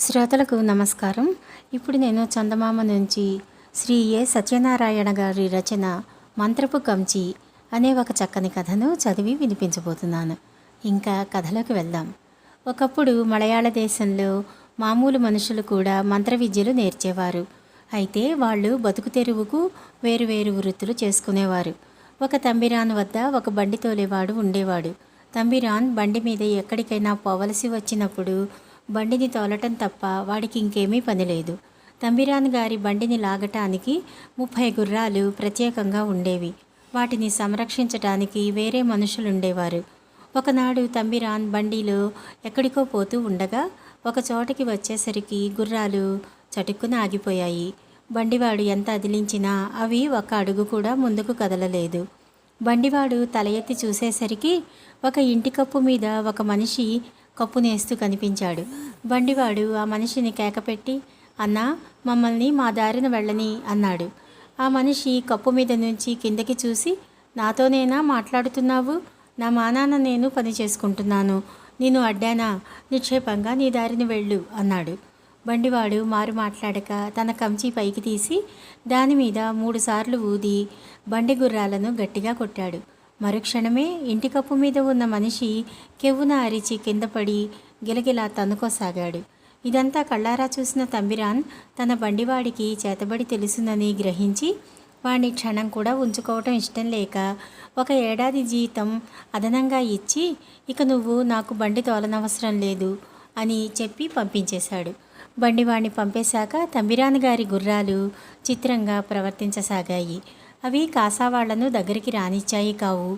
శ్రోతలకు నమస్కారం. ఇప్పుడు నేను చందమామ నుంచి శ్రీ ఏ సత్యనారాయణ గారి రచన మంత్రపు కంచి అనే ఒక చక్కని కథను చదివి వినిపించబోతున్నాను. ఇంకా కథలోకి వెళ్దాం. ఒకప్పుడు మలయాళ దేశంలో మామూలు మనుషులు కూడా మంత్ర విద్యలు నేర్చేవారు. అయితే వాళ్ళు బతుకు తెరువుకు వేరు వేరు వృత్తులు చేసుకునేవారు. ఒక తంబిరాన్ వద్ద ఒక బండి తోలేవాడు ఉండేవాడు. తంబిరాన్ బండి మీద ఎక్కడికైనా పోవలసి వచ్చినప్పుడు బండిని తోలటం తప్ప వాడికి ఇంకేమీ పని లేదు. తంబిరాన్ గారి బండిని లాగటానికి ముప్పై గుర్రాలు ప్రత్యేకంగా ఉండేవి. వాటిని సంరక్షించటానికి వేరే మనుషులుండేవారు. ఒకనాడు తంబిరాన్ బండిలో ఎక్కడికో పోతూ ఉండగా ఒక చోటకి వచ్చేసరికి గుర్రాలు చటుక్కున ఆగిపోయాయి. బండివాడు ఎంత అదిలించినా అవి ఒక అడుగు కూడా ముందుకు కదలలేదు. బండివాడు తల ఎత్తి చూసేసరికి ఒక ఇంటి కప్పు మీద ఒక మనిషి కప్పునేస్తూ కనిపించాడు. బండివాడు ఆ మనిషిని కేకపెట్టి అన్నా మమ్మల్ని మా దారిన వెళ్ళని అన్నాడు. ఆ మనిషి కప్పు మీద నుంచి కిందకి చూసి నాతోనేనా మాట్లాడుతున్నావు? నా మానాన్న నేను పని చేసుకుంటున్నాను. నేను అడ్డానా? నిక్షేపంగా నీ దారిని వెళ్ళు అన్నాడు. బండివాడు మారు మాట్లాడక తన కంచి పైకి తీసి దాని మీద మూడుసార్లు ఊది బండి గుర్రాలను గట్టిగా కొట్టాడు. మరుక్షణమే ఇంటి కప్పు మీద ఉన్న మనిషి కెవ్వున అరిచి కింద పడి గిలగిలా తన్నుకోసాగాడు. ఇదంతా కళ్ళారా చూసిన తంబిరాన్ తన బండివాడికి చేతబడి తెలుసునని గ్రహించి వాణ్ణి క్షణం కూడా ఉంచుకోవటం ఇష్టం లేక ఒక ఏడాది జీతం అదనంగా ఇచ్చి ఇక నువ్వు నాకు బండి తోలనవసరం లేదు అని చెప్పి పంపించేశాడు. బండివాణ్ణి పంపేశాక తంబిరాన్ గారి గుర్రాలు చిత్రంగా ప్రవర్తించసాగాయి. అవి కాసావాళ్ళను దగ్గరికి రానిచ్చాయి కావు.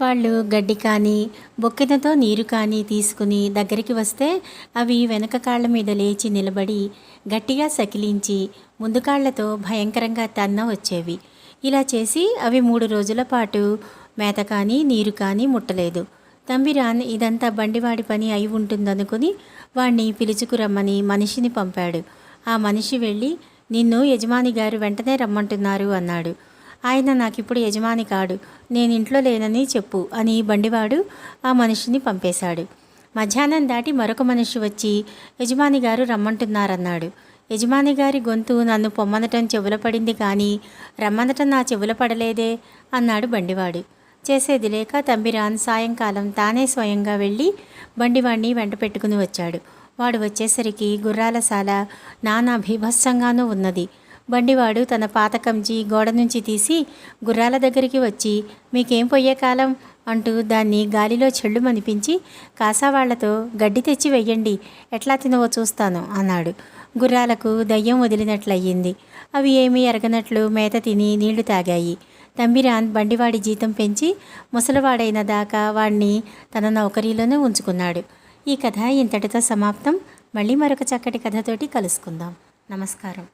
వాళ్ళు గడ్డి కానీ బొక్కెనతో నీరు కానీ తీసుకుని దగ్గరికి వస్తే అవి వెనక కాళ్ళ మీద లేచి నిలబడి గట్టిగా సకిలించి ముందు కాళ్ళతో భయంకరంగా తన్న వచ్చేవి. ఇలా చేసి అవి మూడు రోజుల పాటు మేత కానీ నీరు కానీ ముట్టలేదు. తంబిరాన్ ఇదంతా బండివాడి పని అయి ఉంటుందనుకుని వాణ్ణి పిలుచుకురమ్మని మనిషిని పంపాడు. ఆ మనిషి వెళ్ళి నిన్ను యజమాని గారు వెంటనే రమ్మంటున్నారు అన్నాడు. ఆయన నాకిప్పుడు యజమాని కాడు. నేను ఇంట్లో లేనని చెప్పు అని బండివాడు ఆ మనిషిని పంపేశాడు. మధ్యాహ్నం దాటి మరొక మనిషి వచ్చి యజమాని గారు రమ్మంటున్నారన్నాడు. యజమాని గారి గొంతు నన్ను పొమ్మనటం చెవుల పడింది కానీ రమ్మనటం నా చెవుల పడలేదే అన్నాడు బండివాడు. చేసేది లేక తంబిరాన్ సాయంకాలం తానే స్వయంగా వెళ్ళి బండివాణ్ణి వెంట పెట్టుకుని వచ్చాడు. వాడు వచ్చేసరికి గుర్రాలశాల నానా భీభత్సంగానూ ఉన్నది. బండివాడు తన పాత కంజి గోడ నుంచి తీసి గుర్రాల దగ్గరికి వచ్చి మీకేం పోయే కాలం? అంటూ దాన్ని గాలిలో చెళ్ళుమనిపించి కాసావాళ్ళతో గడ్డి తెచ్చి వెయ్యండి ఎట్లా తినవో చూస్తాను అన్నాడు. గుర్రాలకు దయ్యం వదిలినట్లయింది అవి ఏమీ ఎరగనట్లు మేత తిని నీళ్ళు తాగాయి. తంబిరాన్ బండివాడి జీతం పెంచి ముసలివాడైన దాకా వాణ్ణి తన నౌకరీలోనే ఉంచుకున్నాడు. ఈ కథ ఇంతటితో సమాప్తం. మళ్ళీ మరొక చక్కటి కథతోటి కలుసుకుందాం. నమస్కారం.